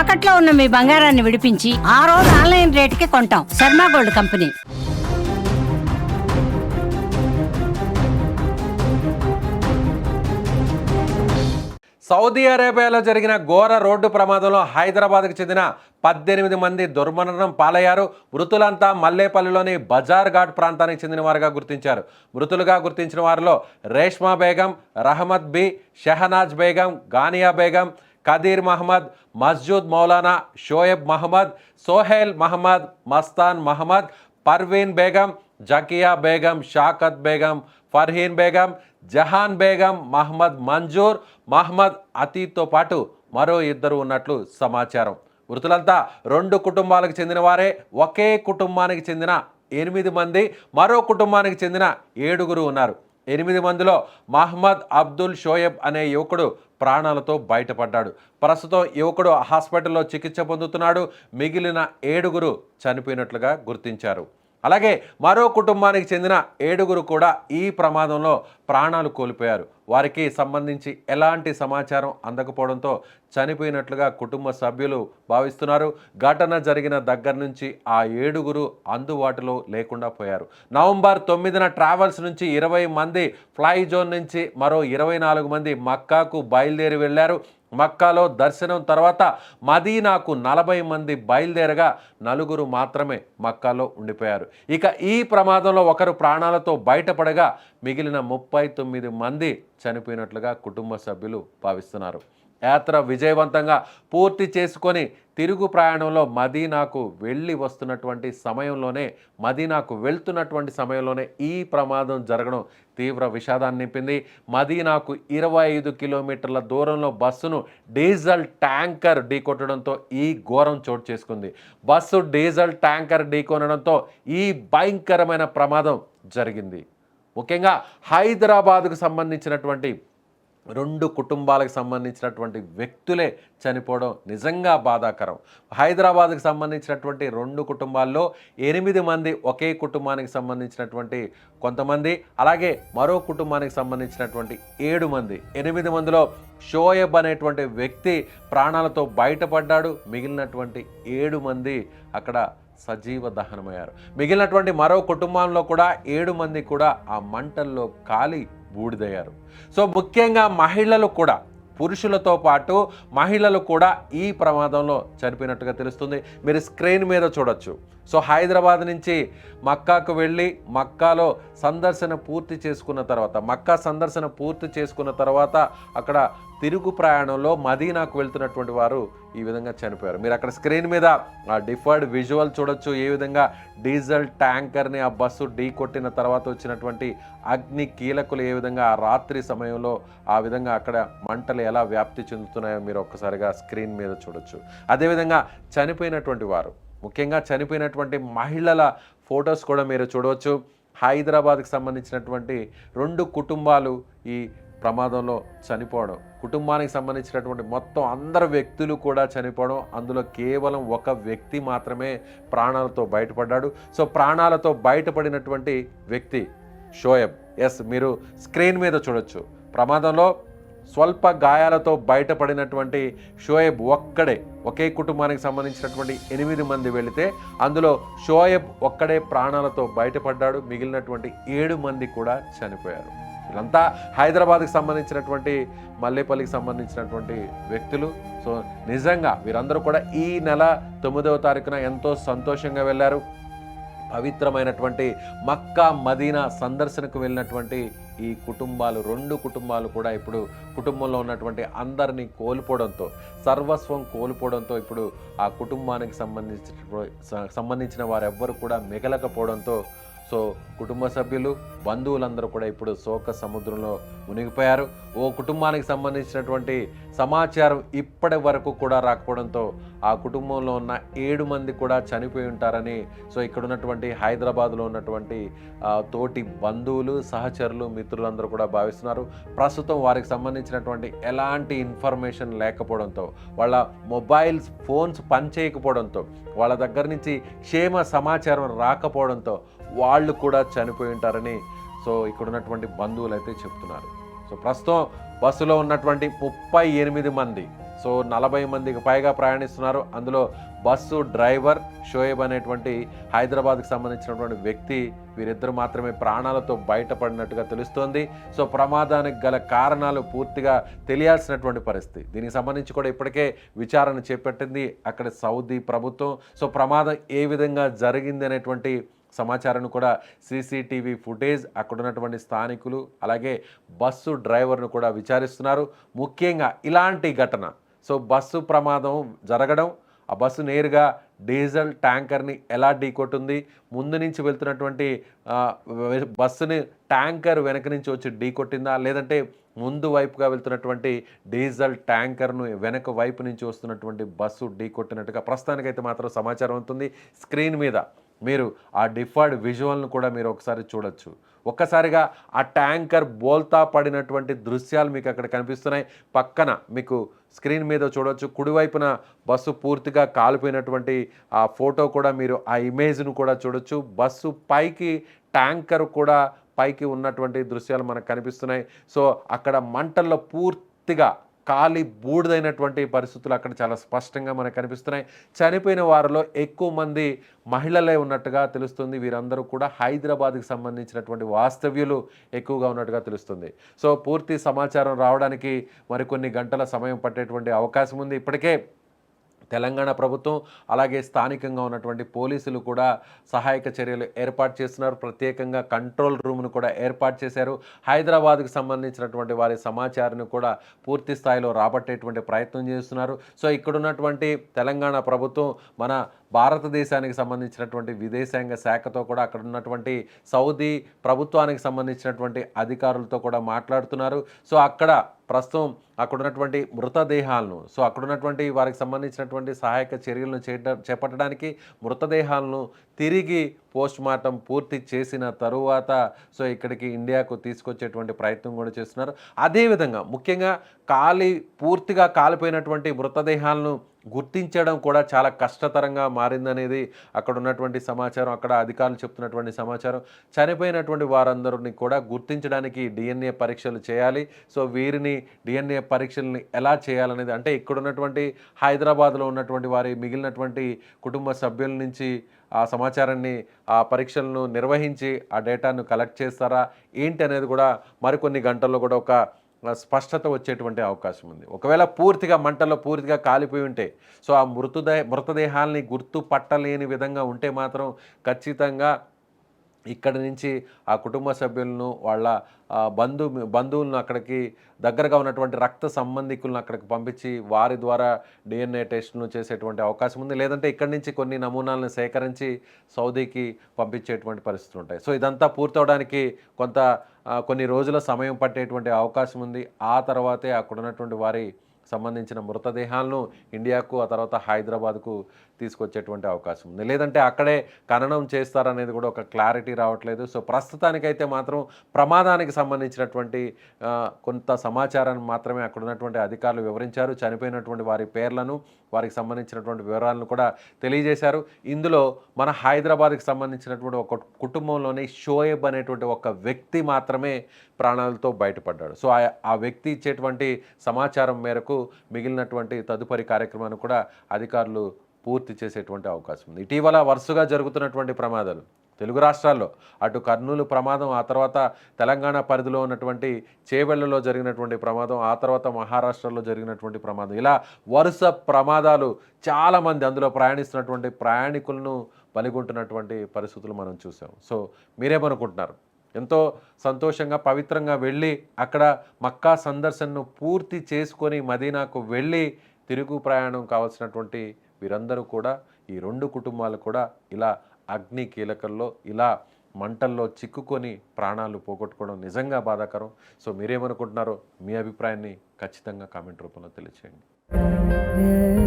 తాకట్లో ఉన్న మీ బంగారాన్ని విడిపించి ఆ రోజు ఆన్లైన్ రేటుకి కొంటాం. Sharma gold company. సౌదీ అరేబియాలో జరిగిన ఘోర రోడ్డు ప్రమాదంలో హైదరాబాద్కు చెందిన పద్దెనిమిది మంది దుర్మరణం పాలయ్యారు. మృతులంతా మల్లేపల్లిలోని బజార్ ఘాట్ ప్రాంతానికి చెందిన వారుగా గుర్తించారు. మృతులుగా గుర్తించిన వారిలో రేష్మా బేగం రహమద్ బి షెహనాజ్ బేగం గానియా బేగం కదీర్ మహమ్మద్ మస్జూద్ మౌలానా షోయబ్ మహమ్మద్ సోహెల్ మహమ్మద్ మస్తాన్ మహమ్మద్ పర్వీన్ బేగం జకియా బేగం షాకత్ బేగం ఫర్హీన్ బేగం జహాన్ బేగం మహమ్మద్ మంజూర్ మహమ్మద్ అతీత్తో పాటు మరో ఇద్దరు ఉన్నట్లు సమాచారం. మృతులంతా రెండు కుటుంబాలకు చెందిన వారే ఒకే కుటుంబానికి చెందిన ఎనిమిది మంది మరో కుటుంబానికి చెందిన ఏడుగురు ఉన్నారు. ఎనిమిది మందిలో మహమ్మద్ అబ్దుల్ షోయబ్ అనే యువకుడు ప్రాణాలతో బయటపడ్డాడు. ప్రస్తుతం యువకుడు హాస్పిటల్లో చికిత్స పొందుతున్నాడు. మిగిలిన ఏడుగురు చనిపోయినట్లుగా గుర్తించారు. అలాగే మరో కుటుంబానికి చెందిన ఏడుగురు కూడా ఈ ప్రమాదంలో ప్రాణాలు కోల్పోయారు. వారికి సంబంధించి ఎలాంటి సమాచారం అందకపోవడంతో చనిపోయినట్లుగా కుటుంబ సభ్యులు భావిస్తున్నారు. ఘటన జరిగిన దగ్గర నుంచి ఆ ఏడుగురు అందుబాటులో లేకుండా పోయారు. నవంబర్ తొమ్మిదిన ట్రావెల్స్ నుంచి ఇరవై మంది ఫ్లై జోన్ నుంచి మరో ఇరవై నాలుగు మంది మక్కాకు బయలుదేరి వెళ్ళారు. మక్కాలో దర్శనం తర్వాత మదీనాకు నలభై మంది బయలుదేరగా నలుగురు మాత్రమే మక్కాలో ఉండిపోయారు. ఇక ఈ ప్రమాదంలో ఒకరు ప్రాణాలతో బయటపడగా మిగిలిన ముప్పై తొమ్మిది మంది చనిపోయినట్లుగా కుటుంబ సభ్యులు భావిస్తున్నారు. యాత్ర విజయవంతంగా పూర్తి చేసుకొని తిరుగు ప్రయాణంలో మదీనాకు వెళ్ళి వస్తున్నటువంటి సమయంలోనే మదీనాకు వెళ్తున్నటువంటి సమయంలోనే ఈ ప్రమాదం జరగడం తీవ్ర విషాదాన్ని నింపింది. మదీనాకు ఇరవై ఐదు కిలోమీటర్ల దూరంలో బస్సును డీజిల్ ట్యాంకర్ ఢీకొట్టడంతో ఈ ఘోరం చోటు చేసుకుంది. బస్సు డీజల్ ట్యాంకర్ ఢీకొనడంతో ఈ భయంకరమైన ప్రమాదం జరిగింది. ముఖ్యంగా హైదరాబాద్కు సంబంధించినటువంటి రెండు కుటుంబాలకు సంబంధించినటువంటి వ్యక్తులే చనిపోవడం నిజంగా బాధాకరం. హైదరాబాద్కి సంబంధించినటువంటి రెండు కుటుంబాల్లో ఎనిమిది మంది ఒకే కుటుంబానికి సంబంధించినటువంటి కొంతమంది అలాగే మరో కుటుంబానికి సంబంధించినటువంటి ఏడు మంది. ఎనిమిది మందిలో షోయబ్ అనేటువంటి వ్యక్తి ప్రాణాలతో బయటపడ్డాడు. మిగిలినటువంటి ఏడు మంది అక్కడ సజీవ దహనమయ్యారు. మిగిలినటువంటి మరో కుటుంబంలో కూడా ఏడు మంది కూడా ఆ మంటల్లో కాలి బూడిదయ్యారు. సో ముఖ్యంగా మహిళలు కూడా పురుషులతో పాటు మహిళలు కూడా ఈ ప్రమాదంలో చనిపోయినట్టుగా తెలుస్తుంది. మీరు స్క్రీన్ మీద చూడొచ్చు. సో హైదరాబాద్ నుంచి మక్కాకు వెళ్ళి మక్కాలో సందర్శన పూర్తి చేసుకున్న తర్వాత మక్కా సందర్శన పూర్తి చేసుకున్న తర్వాత అక్కడ తిరుగు ప్రయాణంలో మదీనాకు వెళ్తున్నటువంటి వారు ఈ విధంగా చనిపోయారు. మీరు అక్కడ స్క్రీన్ మీద ఆ డిఫర్డ్ విజువల్ చూడొచ్చు. ఏ విధంగా డీజిల్ ట్యాంకర్ని ఆ బస్సు ఢీ కొట్టిన తర్వాత వచ్చినటువంటి అగ్ని కీలకులు ఏ విధంగా ఆ రాత్రి సమయంలో ఆ విధంగా అక్కడ మంటలు ఎలా వ్యాప్తి చెందుతున్నాయో మీరు ఒక్కసారిగా స్క్రీన్ మీద చూడొచ్చు. అదేవిధంగా చనిపోయినటువంటి వారు ముఖ్యంగా చనిపోయినటువంటి మహిళల ఫొటోస్ కూడా మీరు చూడవచ్చు హైదరాబాద్కి సంబంధించినటువంటి రెండు కుటుంబాలు ఈ ప్రమాదంలో చనిపోవడం కుటుంబానికి సంబంధించినటువంటి మొత్తం అందరు వ్యక్తులు కూడా చనిపోవడం అందులో కేవలం ఒక వ్యక్తి మాత్రమే ప్రాణాలతో బయటపడ్డాడు. సో ప్రాణాలతో బయటపడినటువంటి వ్యక్తి షోయబ్. ఎస్ మీరు స్క్రీన్ మీద చూడొచ్చు. ప్రమాదంలో స్వల్ప గాయాలతో బయటపడినటువంటి షోయబ్ ఒక్కడే ఒకే కుటుంబానికి సంబంధించినటువంటి ఎనిమిది మంది వెళితే అందులో షోయబ్ ఒక్కడే ప్రాణాలతో బయటపడ్డాడు. మిగిలినటువంటి ఏడు మంది కూడా చనిపోయారు. వీళ్ళంతా హైదరాబాద్కి సంబంధించినటువంటి మల్లేపల్లికి సంబంధించినటువంటి వ్యక్తులు. సో నిజంగా వీరందరూ కూడా ఈ నెల తొమ్మిదవ తారీఖున ఎంతో సంతోషంగా వెళ్ళారు. పవిత్రమైనటువంటి మక్కా మదీనా సందర్శనకు వెళ్ళినటువంటి ఈ కుటుంబాలు రెండు కుటుంబాలు కూడా ఇప్పుడు కుటుంబంలో ఉన్నటువంటి అందరినీ కోల్పోవడంతో సర్వస్వం కోల్పోవడంతో ఇప్పుడు ఆ కుటుంబానికి సంబంధించిన సంబంధించిన వారెవ్వరు కూడా మిగలకపోవడంతో సో కుటుంబ సభ్యులు బంధువులందరూ కూడా ఇప్పుడు శోక సముద్రంలో మునిగిపోయారు. ఓ కుటుంబానికి సంబంధించినటువంటి సమాచారం ఇప్పటి వరకు కూడా రాకపోవడంతో ఆ కుటుంబంలో ఉన్న ఏడు మంది కూడా చనిపోయి ఉంటారని సో ఇక్కడ ఉన్నటువంటి హైదరాబాద్లో ఉన్నటువంటి తోటి బంధువులు సహచరులు మిత్రులందరూ కూడా భావిస్తున్నారు. ప్రస్తుతం వారికి సంబంధించినటువంటి ఎలాంటి ఇన్ఫర్మేషన్ లేకపోవడంతో వాళ్ళ మొబైల్స్ ఫోన్స్ పనిచేయకపోవడంతో వాళ్ళ దగ్గర నుంచి క్షేమ సమాచారం రాకపోవడంతో వాళ్ళు కూడా చనిపోయి ఉంటారని సో ఇక్కడ ఉన్నటువంటి బంధువులు అయితే చెప్తున్నారు. సో ప్రస్తుతం బస్సులో ఉన్నటువంటి ముప్పై ఎనిమిది మంది సో నలభై మందికి పైగా ప్రయాణిస్తున్నారు. అందులో బస్సు డ్రైవర్ షోయబ్ అనేటువంటి హైదరాబాద్కి సంబంధించినటువంటి వ్యక్తి వీరిద్దరు మాత్రమే ప్రాణాలతో బయటపడినట్టుగా తెలుస్తోంది. సో ప్రమాదానికి గల కారణాలు పూర్తిగా తెలియాల్సినటువంటి పరిస్థితి. దీనికి సంబంధించి కూడా ఇప్పటికే విచారణ చేపట్టింది అక్కడ సౌదీ ప్రభుత్వం. సో ప్రమాదం ఏ విధంగా జరిగింది అనేటువంటి సమాచారాన్ని కూడా సీసీటీవీ ఫుటేజ్ అక్కడ ఉన్నటువంటి స్థానికులు అలాగే బస్సు డ్రైవర్ను కూడా విచారిస్తున్నారు. ముఖ్యంగా ఇలాంటి ఘటన. సో బస్సు ప్రమాదం జరగడం ఆ బస్సు నేరుగా డీజిల్ ట్యాంకర్ని ఎలా ఢీకొట్టుంది ముందు నుంచి వెళ్తున్నటువంటి బస్సుని ట్యాంకర్ వెనక నుంచి వచ్చి ఢీకొట్టిందా లేదంటే ముందు వైపుగా వెళ్తున్నటువంటి డీజిల్ ట్యాంకర్ను వెనక వైపు నుంచి వస్తున్నటువంటి బస్సు ఢీకొట్టినట్టుగా ప్రస్తుతానికైతే మాత్రం సమాచారం ఉంటుంది స్క్రీన్ మీద మీరు ఆ డిఫర్డ్ విజువల్ను కూడా మీరు ఒకసారి చూడొచ్చు. ఒక్కసారిగా ఆ ట్యాంకర్ బోల్తా పడినటువంటి దృశ్యాలు మీకు అక్కడ కనిపిస్తున్నాయి. పక్కన మీకు స్క్రీన్ మీద చూడవచ్చు కుడివైపున బస్సు పూర్తిగా కాలిపోయినటువంటి ఆ ఫోటో కూడా మీరు ఆ ఇమేజ్ను కూడా చూడొచ్చు. బస్సు పైకి ట్యాంకర్ కూడా పైకి ఉన్నటువంటి దృశ్యాలు మనకు కనిపిస్తున్నాయి. సో అక్కడ మంటల్లో పూర్తిగా కాలి బూడిదైనటువంటి పరిస్థితులు అక్కడ చాలా స్పష్టంగా మనకు కనిపిస్తున్నాయి. చనిపోయిన వారిలో ఎక్కువ మంది మహిళలే ఉన్నట్టుగా తెలుస్తుంది. వీరందరూ కూడా హైదరాబాద్కి సంబంధించినటువంటి వాస్తవ్యులు ఎక్కువగా ఉన్నట్టుగా తెలుస్తుంది. సో పూర్తి సమాచారం రావడానికి మరికొన్ని గంటల సమయం పట్టేటువంటి అవకాశం ఉంది. ఇప్పటికే తెలంగాణ ప్రభుత్వం అలాగే స్థానికంగా ఉన్నటువంటి పోలీసులు కూడా సహాయక చర్యలు ఏర్పాటు చేస్తున్నారు. ప్రత్యేకంగా కంట్రోల్ రూమ్ను కూడా ఏర్పాటు చేశారు. హైదరాబాద్కు సంబంధించినటువంటి వారి సమాచారాన్ని కూడా పూర్తి స్థాయిలో రాబట్టేటువంటి ప్రయత్నం చేస్తున్నారు. సో ఇక్కడ ఉన్నటువంటి తెలంగాణ ప్రభుత్వం మన భారతదేశానికి సంబంధించినటువంటి విదేశాంగ శాఖతో కూడా అక్కడ ఉన్నటువంటి సౌదీ ప్రభుత్వానికి సంబంధించినటువంటి అధికారులతో కూడా మాట్లాడుతున్నారు. సో అక్కడ ప్రస్తుతం అక్కడ ఉన్నటువంటి మృతదేహాలను సో అక్కడ ఉన్నటువంటి వారికి సంబంధించినటువంటి సహాయక చర్యలను చేయడం చేపట్టడానికి మృతదేహాలను తిరిగి పోస్ట్ మార్టం పూర్తి చేసిన తరువాత సో ఇక్కడికి ఇండియాకు తీసుకొచ్చేటువంటి ప్రయత్నం కూడా చేస్తున్నారు. అదేవిధంగా ముఖ్యంగా కాలి పూర్తిగా కాలిపోయినటువంటి మృతదేహాలను గుర్తించడం కూడా చాలా కష్టతరంగా మారిందనేది అక్కడ ఉన్నటువంటి సమాచారం అక్కడ అధికారులు చెప్తున్నటువంటి సమాచారం. చనిపోయినటువంటి వారందరిని కూడా గుర్తించడానికి డిఎన్ఏ పరీక్షలు చేయాలి. సో వీరిని డిఎన్ఏ పరీక్షల్ని ఎలా చేయాలనేది అంటే ఇక్కడ ఉన్నటువంటి హైదరాబాద్లో ఉన్నటువంటి వారి మిగిలినటువంటి కుటుంబ సభ్యుల నుంచి ఆ సమాచారాన్ని ఆ పరీక్షలను నిర్వహించి ఆ డేటాను కలెక్ట్ చేస్తారా? ఏంటి అనేది కూడా మరికొన్ని గంటల్లో కూడా ఒక స్పష్టత వచ్చేటువంటి అవకాశం ఉంది. ఒకవేళ పూర్తిగా మంటల్లో పూర్తిగా కాలిపోయి ఉంటే సో ఆ మృతదేహ మృతదేహాల్ని గుర్తుపట్టలేని విధంగా ఉంటే మాత్రం ఖచ్చితంగా ఇక్కడ నుంచి ఆ కుటుంబ సభ్యులను వాళ్ళ బంధు బంధువులను అక్కడికి దగ్గరగా ఉన్నటువంటి రక్త సంబంధికులను అక్కడికి పంపించి వారి ద్వారా డిఎన్ఏ టెస్టులను చేసేటువంటి అవకాశం ఉంది. లేదంటే ఇక్కడి నుంచి కొన్ని నమూనాలను సేకరించి సౌదీకి పంపించేటువంటి పరిస్థితులు ఉంటాయి. సో ఇదంతా పూర్తవడానికి కొంత కొన్ని రోజుల సమయం పట్టేటువంటి అవకాశం ఉంది. ఆ తర్వాతే అక్కడ ఉన్నటువంటి వారి సంబంధించిన మృతదేహాలను ఇండియాకు ఆ తర్వాత హైదరాబాద్కు తీసుకొచ్చేటువంటి అవకాశం ఉంది. లేదంటే అక్కడే ఖననం చేస్తారనేది కూడా ఒక క్లారిటీ రావట్లేదు. సో ప్రస్తుతానికైతే మాత్రం ప్రమాదానికి సంబంధించినటువంటి కొంత సమాచారాన్ని మాత్రమే అక్కడ ఉన్నటువంటి అధికారులు వివరించారు. చనిపోయినటువంటి వారి పేర్లను వారికి సంబంధించినటువంటి వివరాలను కూడా తెలియజేశారు. ఇందులో మన హైదరాబాద్కి సంబంధించినటువంటి ఒక కుటుంబంలోని షోయబ్ అనేటువంటి ఒక వ్యక్తి మాత్రమే ప్రాణాలతో బయటపడ్డాడు. సో ఆ వ్యక్తి ఇచ్చేటువంటి సమాచారం మేరకు మిగిలినటువంటి తదుపరి కార్యక్రమాన్ని కూడా అధికారులు పూర్తి చేసేటువంటి అవకాశం ఉంది. ఇటీవల వరుసగా జరుగుతున్నటువంటి ప్రమాదాలు తెలుగు రాష్ట్రాల్లో అటు కర్నూలు ప్రమాదం ఆ తర్వాత తెలంగాణ పరిధిలో ఉన్నటువంటి చేవెళ్ళలో జరిగినటువంటి ప్రమాదం ఆ తర్వాత మహారాష్ట్రలో జరిగినటువంటి ప్రమాదం. ఇలా వరుస ప్రమాదాలు చాలామంది అందులో ప్రయాణిస్తున్నటువంటి ప్రయాణికులను పలిగొంటున్నటువంటి పరిస్థితులు మనం చూసాం. సో మీరేమనుకుంటున్నారు? ఎంతో సంతోషంగా పవిత్రంగా వెళ్ళి అక్కడ మక్కా సందర్శనను పూర్తి చేసుకొని మదీనాకు వెళ్ళి తిరుగు ప్రయాణం కావాల్సినటువంటి వీరందరూ కూడా ఈ రెండు కుటుంబాలు కూడా ఇలా అగ్ని కీలకల్లో ఇలా మంటల్లో చిక్కుకొని ప్రాణాలు పోగొట్టుకోవడం నిజంగా బాధాకరం సో మీరేమనుకుంటున్నారో మీ అభిప్రాయాన్ని ఖచ్చితంగా కామెంట్ రూపంలో తెలియచేయండి Yeah.